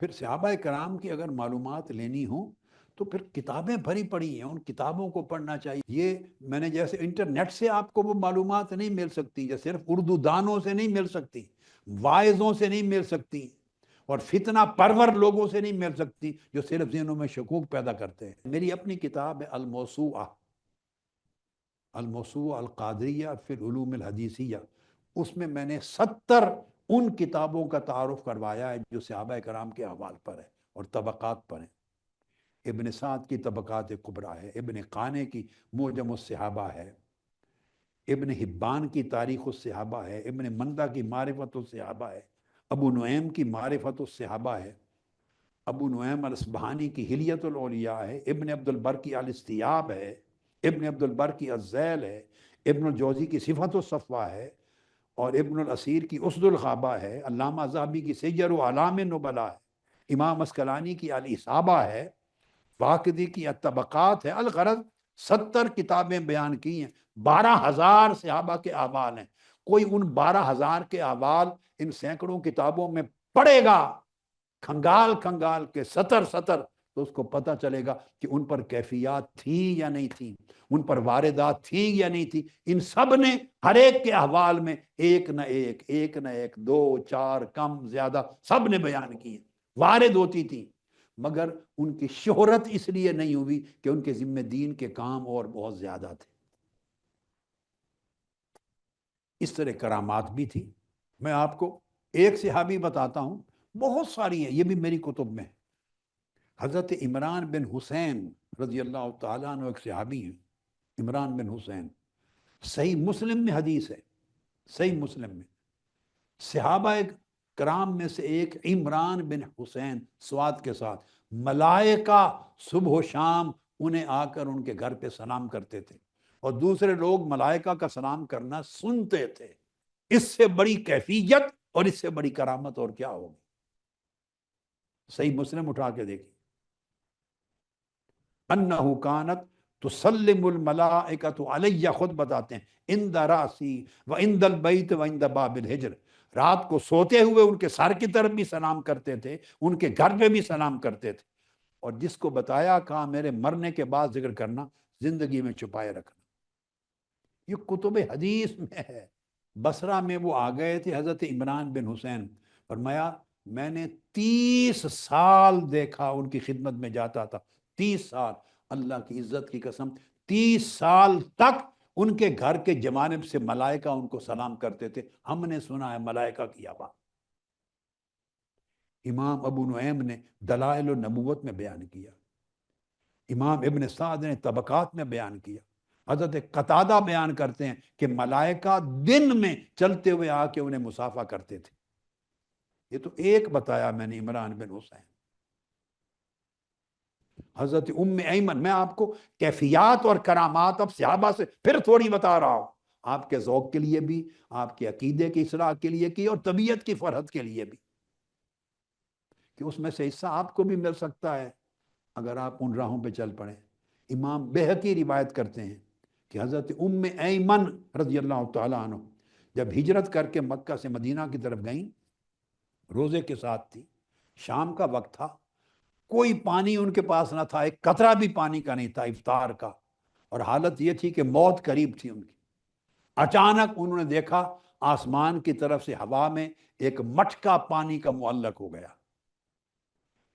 پھر صحابہ کرام کی اگر معلومات لینی ہوں تو پھر کتابیں بھری پڑی ہیں، ان کتابوں کو پڑھنا چاہیے۔ یہ میں نے جیسے انٹرنیٹ سے آپ کو وہ معلومات نہیں مل سکتی، یا صرف اردو دانوں سے نہیں مل سکتی واعظوں سے نہیں مل سکتی اور فتنہ پرور لوگوں سے نہیں مل سکتی جو صرف ذہنوں میں شکوک پیدا کرتے ہیں۔ میری اپنی کتاب ہے الموسوعہ الموسوع القادریہ فی العلوم الحدیثیہ۔ اس میں میں نے ستر ان کتابوں کا تعارف کروایا ہے جو صحابہ کرام کے حوال پر ہے اور طبقات پر ہیں۔ ابن سعد کی طبقات قبرہ ہے، ابن قانے کی موجم الصحابہ ہے۔ ابن حبان کی تاریخ الصحابہ ہے۔ ابن مندہ کی معرفت الصحابہ ہے۔ ابو نعیم کی معرفت الصحابہ ہے۔ ابو نعیم الاسبحانی کی حلیت الاولیاء ہے۔ ابن عبد البر کی الاستیاب ہے۔ ابن عبد البر کی الزیل ہے۔ ابن الجوزی کی صفت الصفوہ ہے۔ اور ابن الاسیر کی اسد الخابہ ہے، علامہ زہبی کی سجر و علام نبلا ہے، امام اسکلانی کی الصابہ ہے واقعی کی الطبقات ہے، الغرض ستر کتابیں بیان کی ہیں، بارہ ہزار صحابہ کے اعمال ہیں۔ کوئی ان بارہ ہزار کے اعمال ان سینکڑوں کتابوں میں پڑھے گا، کھنگال کھنگال کے ستر ستر تو اس کو پتہ چلے گا کہ ان پر کیفیات تھی یا نہیں تھی، ان پر واردات تھی یا نہیں تھی۔ ان سب نے ہر ایک کے احوال میں ایک نہ ایک ایک نہ ایک، دو، چار، کم، زیادہ سب نے بیان کی وارد ہوتی تھی، مگر ان کی شہرت اس لیے نہیں ہوئی کہ ان کے ذمہ دین کے کام اور بہت زیادہ تھے۔ اس طرح کرامات بھی تھی۔ میں آپ کو ایک صحابی بتاتا ہوں، بہت ساری ہیں، یہ بھی میری کتب میں حضرت عمران بن حسین رضی اللہ تعالیٰ عنہ ایک صحابی ہیں۔ عمران بن حسین۔ صحیح مسلم میں حدیث ہے۔ صحیح مسلم میں۔ صحابہ کرام میں سے ایک عمران بن حسین سواد کے ساتھ۔ ملائکہ صبح و شام انہیں آ کر ان کے گھر پہ سلام کرتے تھے۔ اور دوسرے لوگ ملائکہ کا سلام کرنا سنتے تھے۔ اس سے بڑی کیفیت اور اس سے بڑی کرامت اور کیا ہوگی؟ صحیح مسلم اٹھا کے دیکھی انہو کانت تسلم الملائکت علیہ، خود بتاتے ہیں اند راسی و اند البیت و اند باب الحجر رات کو سوتے ہوئے ان کے سر کی طرف بھی سلام کرتے تھے، ان کے گھر پہ بھی سلام کرتے تھے۔ اور جس کو بتایا کہا، میرے مرنے کے بعد ذکر کرنا، زندگی میں چھپائے رکھنا۔ یہ کتب حدیث میں ہے۔ بسرہ میں وہ آ گئے تھے، حضرت عمران بن حسین۔ فرمایا، میں نے تیس سال دیکھا ان کی خدمت میں جاتا تھا۔ تیس سال، اللہ کی عزت کی قسم، تیس سال تک ان کے گھر کے جمانب سے ملائکہ ان کو سلام کرتے تھے۔ ہم نے سنا ہے ملائکہ کی آواز۔ امام ابو نعیم نے دلائل و نبوت میں بیان کیا۔ امام ابن سعد نے طبقات میں بیان کیا۔ حضرت قطادہ بیان کرتے ہیں کہ ملائکہ دن میں چلتے ہوئے آ کے انہیں مسافہ کرتے تھے۔ یہ تو ایک بتایا میں نے عمران بن حسین۔ حضرت ام ایمن، میں آپ کو کیفیات اور کرامات اب صحابہ سے پھر تھوڑی بتا رہا ہوں۔ آپ کے ذوق کے لیے بھی، آپ کے عقیدے کی اصلاح کے لیے کی اور طبیعت کی فرحت کے لیے بھی۔ کہ اس میں سے حصہ آپ کو بھی مل سکتا ہے اگر آپ ان راہوں پہ چل پڑیں۔ امام بحقی روایت کرتے ہیں کہ حضرت ام ایمن رضی اللہ تعالیٰ عنہ جب ہجرت کر کے مکہ سے مدینہ کی طرف گئیں، روزے کے ساتھ تھی، شام کا وقت تھا۔ کوئی پانی ان کے پاس نہ تھا، ایک قطرہ بھی پانی کا نہیں تھا، افطار کا۔ اور حالت یہ تھی کہ موت قریب تھی ان کی۔ اچانک انہوں نے دیکھا آسمان کی طرف سے ہوا میں ایک مٹکا پانی کا معلق ہو گیا۔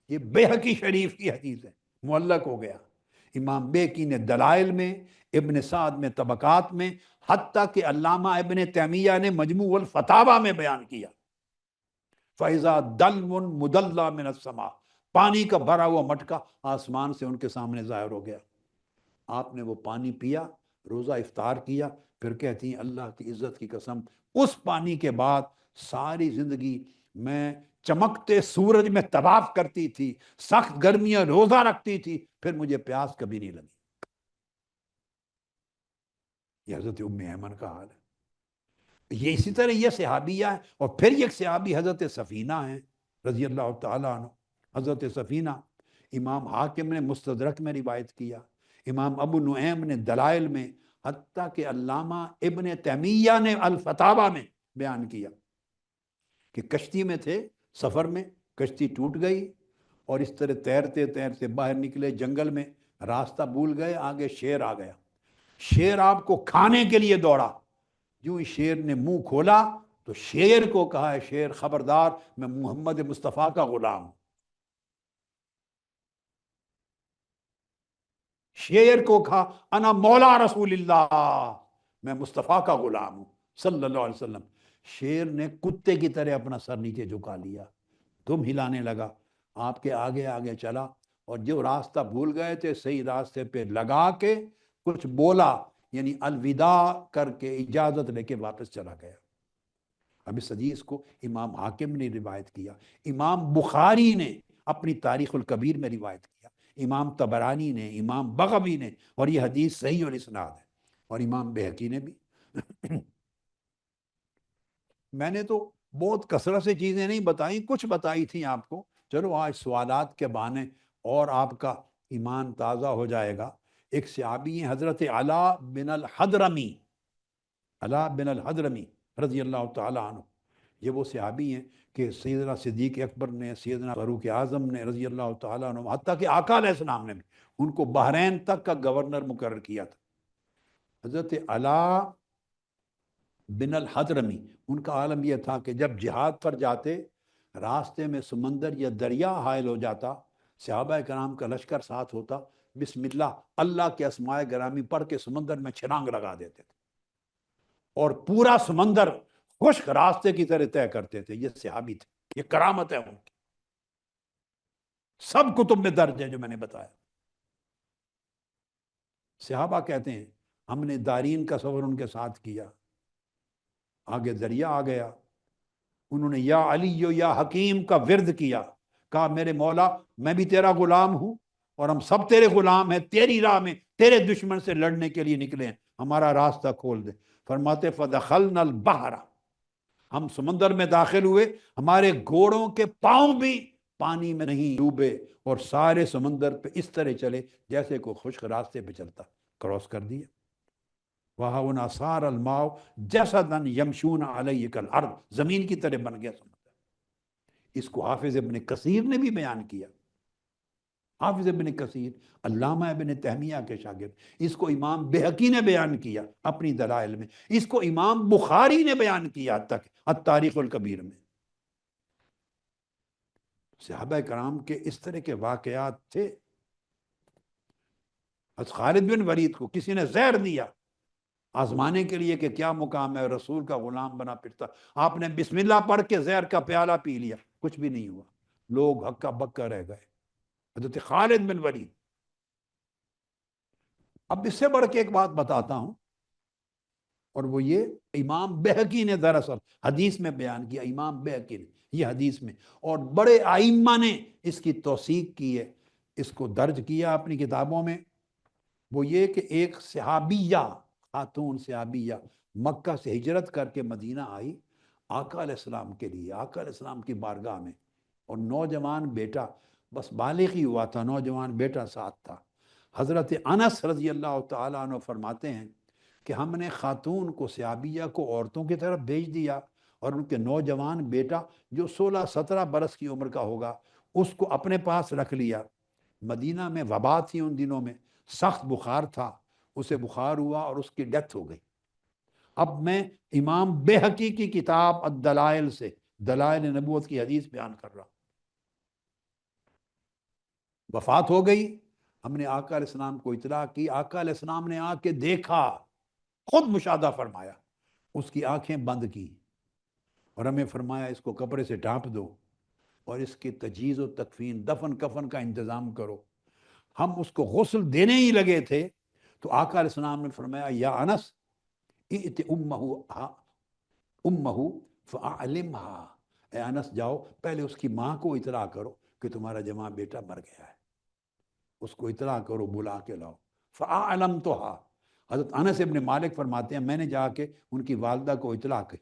یہ بے حقی شریف کی حدیث ہے، معلق ہو گیا۔ امام بے کی نے دلائل میں، ابن سعد میں، طبقات میں، حتیٰ کہ علامہ ابن تیمیہ نے مجموع الفتابہ میں بیان کیا۔ فیضا دل مدلہ من السماء پانی کا بھرا ہوا مٹکا آسمان سے ان کے سامنے ظاہر ہو گیا۔ آپ نے وہ پانی پیا، روزہ افطار کیا، پھر کہتی ہیں اللہ کی عزت کی قسم، اس پانی کے بعد ساری زندگی میں چمکتے سورج میں طواف کرتی تھی، سخت گرمیاں روزہ رکھتی تھی، پھر مجھے پیاس کبھی نہیں لگی۔ یہ حضرت ام ایمن کا حال ہے۔ یہ اسی طرح یہ صحابیہ ہے اور پھر یہ صحابی حضرت سفینہ ہیں رضی اللہ تعالیٰ عنہ۔ حضرت سفینہ، امام حاکم نے مستدرک میں روایت کیا، امام ابو نعیم نے دلائل میں، حتیٰ کہ علامہ ابن تیمیہ نے الفتابہ میں بیان کیا کہ کشتی میں تھے سفر میں، کشتی ٹوٹ گئی اور اس طرح تیرتے تیرتے باہر نکلے جنگل میں، راستہ بھول گئے، آگے شیر آ گیا۔ شیر آپ کو کھانے کے لیے دوڑا۔ جو شیر نے منہ کھولا تو شیر کو کہا ہے، شیر خبردار، میں محمد مصطفیٰ کا غلام ہوں۔ شیر کو کہا، انا مولا رسول اللہ، میں مصطفیٰ کا غلام ہوں، صلی اللہ علیہ وسلم۔ شیر نے کتے کی طرح اپنا سر نیچے جھکا لیا۔ تم ہلانے لگا۔ آپ کے آگے آگے چلا اور جو راستہ بھول گئے تھے، صحیح راستے پہ لگا کے کچھ بولا یعنی الوداع کر کے اجازت لے کے واپس چلا گیا۔ اب اس حدیث کو امام حاکم نے روایت کیا۔ امام بخاری نے اپنی تاریخ الکبیر میں روایت کیا امام تبرانی نے، امام بغوی نے، اور یہ حدیث صحیح اور اسناد ہے، اور امام بحقی نے بھی۔ میں نے تو بہت کثرت سے چیزیں نہیں بتائیں، کچھ بتائی تھیں آپ کو۔ چلو آج سوالات کے بانے اور آپ کا ایمان تازہ ہو جائے گا۔ ایک صحابی ہیں، حضرت علا بن الحدرمی علا بن الحدرمی رضی اللہ تعالیٰ عنہ۔ یہ وہ صحابی ہیں کہ سیدنا صدیق اکبر نے، سیدنا فاروق اعظم نے رضی اللہ تعالیٰ عنہ، حتیٰ کہ آقا علیہ السلام نے بھی ان کو بحرین تک کا گورنر مقرر کیا تھا۔ حضرت علا بن الحدرمی ان کا عالم یہ تھا کہ جب جہاد پر جاتے، راستے میں سمندر یا دریا حائل ہو جاتا، صحابہ کرام کا لشکر ساتھ ہوتا، بسم اللہ اللہ کے اسماء گرامی پڑھ کے سمندر میں چھرانگ لگا دیتے تھے۔ اور پورا سمندر خشک راستے کی طرح طے کرتے تھے، یہ صحابی تھے، یہ کرامت ہے ان کی۔ سب کتب میں درج ہے جو میں نے بتایا۔ صحابہ کہتے ہیں، ہم نے دارین کا سفر ان کے ساتھ کیا۔ آگے دریا آ گیا۔ انہوں نے یا علی یا حکیم کا ورد کیا۔ کہا، میرے مولا، میں بھی تیرا غلام ہوں اور ہم سب تیرے غلام ہیں، تیری راہ میں تیرے دشمن سے لڑنے کے لیے نکلے ہیں۔ ہمارا راستہ کھول دے۔ فرماتے، فدخلنا البحر۔ ہم سمندر میں داخل ہوئے، ہمارے گھوڑوں کے پاؤں بھی پانی میں نہیں ڈوبے اور سارے سمندر پہ اس طرح چلے جیسے کوئی خشک راستے پہ چلتا۔ کراس کر دیا۔ وہاں سار الماؤ جیسا دن یمشون علیہ کل زمین کی طرح بن گیا سمندر۔ اس کو حافظ ابن کثیر نے بھی بیان کیا۔ حافظ ابن کثیر، علامہ ابن تہمیہ کے شاگرد۔ اس کو امام بحقی نے بیان کیا اپنی دلائل میں۔ اس کو امام بخاری نے بیان کیا تک التاریخ الکبیر میں۔ صحابہ کرام کے اس طرح کے واقعات تھے۔ خالد بن ورید کو کسی نے زہر دیا۔ آزمانے کے لیے کہ کیا مقام ہے، رسول کا غلام بنا پھرتا آپ نے بسم اللہ پڑھ کے زہر کا پیالہ پی لیا، کچھ بھی نہیں ہوا۔ لوگ ہکا بکا رہ گئے۔ حضرت خالد بن ولید اب اس سے بڑھ کے ایک بات بتاتا ہوں، اور وہ یہ امام بحقی نے دراصل حدیث میں بیان کیا، امام بحقی نے یہ حدیث میں، اور بڑے آئمہ نے اس کی توثیق کی ہے۔ اس کو درج کیا اپنی کتابوں میں۔ وہ یہ کہ ایک صحابیہ، خاتون صحابیہ مکہ سے ہجرت کر کے مدینہ آئی آقا علیہ السلام کے لیے، آقا علیہ السلام کی بارگاہ میں، اور نوجوان بیٹا بس بالغ ہی ہوا تھا، نوجوان بیٹا ساتھ تھا۔ حضرت انس رضی اللہ تعالیٰ عنہ فرماتے ہیں کہ ہم نے خاتون کو سیابیہ کو عورتوں کی طرف بھیج دیا اور ان کے نوجوان بیٹا جو سولہ سترہ برس کی عمر کا ہوگا، اس کو اپنے پاس رکھ لیا۔ مدینہ میں وبا تھی ان دنوں میں، سخت بخار تھا۔ اسے بخار ہوا اور اس کی ڈیتھ ہو گئی۔ اب میں امام بے حقیقی کتاب الدلائل سے، دلائل نبوت کی حدیث بیان کر رہا ہوں۔ وفات ہو گئی۔ ہم نے آقا علیہ السلام کو اطلاع کی۔ آقا علیہ السلام نے آ کے دیکھا۔ خود مشاہدہ فرمایا۔ اس کی آنکھیں بند کی اور ہمیں فرمایا، اس کو کپڑے سے ڈھانپ دو اور اس کی تجیز و تکفین دفن کفن کا انتظام کرو۔ ہم اس کو غسل دینے ہی لگے تھے۔ تو آقا علیہ السلام نے فرمایا، یا انس ات امہو امہو فعلمہا اے انس، جاؤ، پہلے اس کی ماں کو اطلاع کرو کہ تمہارا جمع بیٹا مر گیا ہے۔ اس کو اطلاع کرو، بلا کے لاؤ۔ فعلم تو ہا حضرت انس ابن مالک فرماتے ہیں، میں نے جا کے ان کی والدہ کو اطلاع کی۔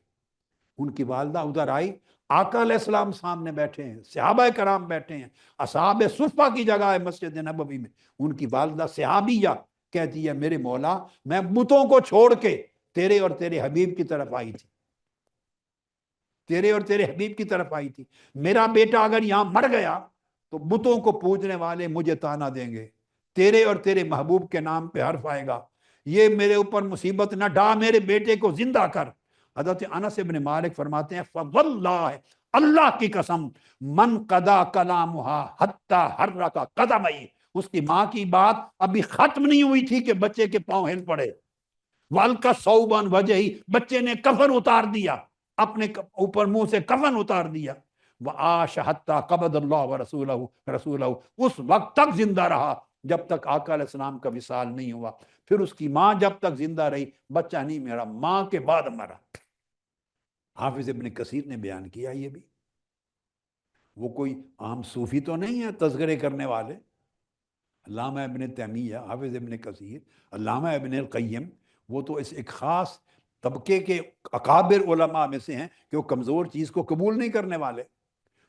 ان کی والدہ ادھر آئی، آقا علیہ السلام سامنے بیٹھے ہیں، صحابہ کرام بیٹھے ہیں۔ اصحاب صفہ کی جگہ ہے مسجد نبوی میں۔ ان کی والدہ صحابیہ کہتی ہے، میرے مولا، میں بتوں کو چھوڑ کے تیرے اور تیرے حبیب کی طرف آئی تھی۔ تیرے اور تیرے حبیب کی طرف آئی تھی۔ میرا بیٹا اگر یہاں مر گیا تو بتوں کو پوجنے والے مجھے تانا دیں گے۔ تیرے اور تیرے محبوب کے نام پہ حرف آئے گا۔ یہ میرے اوپر مصیبت نہ ڈا، میرے بیٹے کو زندہ کر۔ حضرت انس ابن مالک فرماتے ہیں فواللہ اللہ کی قسم، من قدا کلامہا حتی حرکا قدم اس کی ماں کی بات ابھی ختم نہیں ہوئی تھی کہ بچے کے پاؤں ہل پڑے۔ وال کا صوبان وجہ ہی بچے نے کفن اتار دیا۔ اپنے اوپر منہ سے کفن اتار دیا۔ آش حتی قبض اللہ و رسولہ رسولہ اس وقت تک زندہ رہا، جب تک آقا علیہ السلام کا وصال نہیں ہوا۔ پھر اس کی ماں جب تک زندہ رہی، بچہ نہیں میرا، ماں کے بعد مرا۔ حافظ ابن کثیر نے بیان کیا یہ بھی۔ وہ کوئی عام صوفی تو نہیں ہے تذکرے کرنے والے؟ علامہ ابن تیمیہ، حافظ ابن کثیر، علامہ ابن القیم، وہ تو اس ایک خاص طبقے کے اکابر علماء میں سے ہیں کہ وہ کمزور چیز کو قبول نہیں کرنے والے۔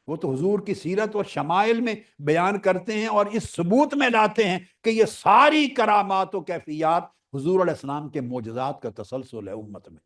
وہ تو حضور کی سیرت اور شمائل میں بیان کرتے ہیں اور اس ثبوت میں لاتے ہیں کہ یہ ساری کرامات و کیفیات حضور علیہ السلام کے معجزات کا تسلسل ہے امت میں۔